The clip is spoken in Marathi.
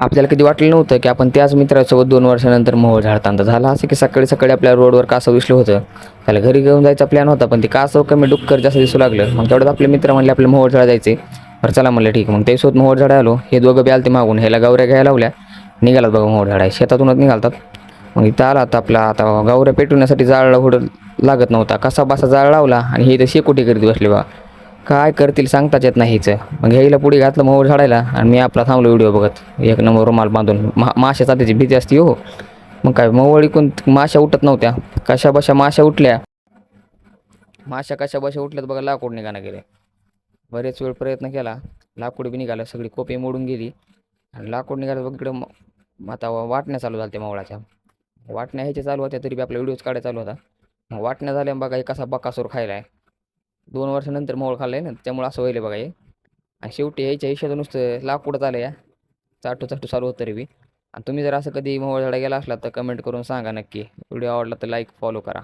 आपल्याला कधी वाटलं नव्हतं की आपण त्याच मित्रासोबत दोन वर्षानंतर मोहोळ झाडताना झालं. असं की सकाळी सकाळी आपल्या रोडवर कासव दिसलं होतं. त्याला घरी घेऊन जायचा प्लॅन होता पण ते कासव कमी डुक्कर जास्त दिसू लागलं. मग तेवढ्यात आपले मित्र म्हणले आपले मोहोळ झाड जायचे. बरं चला म्हणलं ठीक. मग त्यासोबत मोहोळ झाड आलो. हे दोघं बी आलते मागून. ह्याला गावऱ्या घ्यायला लावल्या. निघालात बघा मोहोळ झाड. आहे शेतातूनच निघालतात. मग इथं आला आता आपला आता गावऱ्या पेटवण्यासाठी जाळ होडं लागत नव्हता. कसा बसा जाळ लावला आणि हे तर शेकोटी करीत बसले बा काय करतील सांगताच येत नाही हिचं. मग ह्याला पुढे घातलं मोहोळ झाडायला आणि मी आपला थांबलो व्हिडिओ बघत. एक नंबर रुमाल बांधून. मा माशाचा त्याची भीती असते हो. मग काय मोहोळ इकून माशा उठत नव्हत्या. कशा बशा माशा उठल्या. माशा कशा बशा उठल्यात बघा लाकूड निघाला गेले. बरेच वेळ प्रयत्न केला. लाकूड बी निघालं सगळी कोपी मोडून गेली. आणि लाकूड निघालं बघ इकडं आता वाटण्या चालू झाल्या मावळाच्या वाटण्या ह्याच्या चालू होत्या तरी बी आपला व्हिडिओच काढायला चालू होता. मग वाटण्या झाल्या बघा एक कसा बकासूर खायला आहे दोन वर्षानंतर मोळ खाल्लं ना त्यामुळे असं व्हायलं बघा हे. आणि शेवटी यायच्या हिशोबात नुसतं लाकूडच आलं या. चाटू चाटू चालू होतं तरी बी. आणि तुम्ही जर असं कधी मोळ झाडा गेला असला तर कमेंट करून सांगा नक्की. व्हिडिओ आवडला तर लाईक फॉलो करा.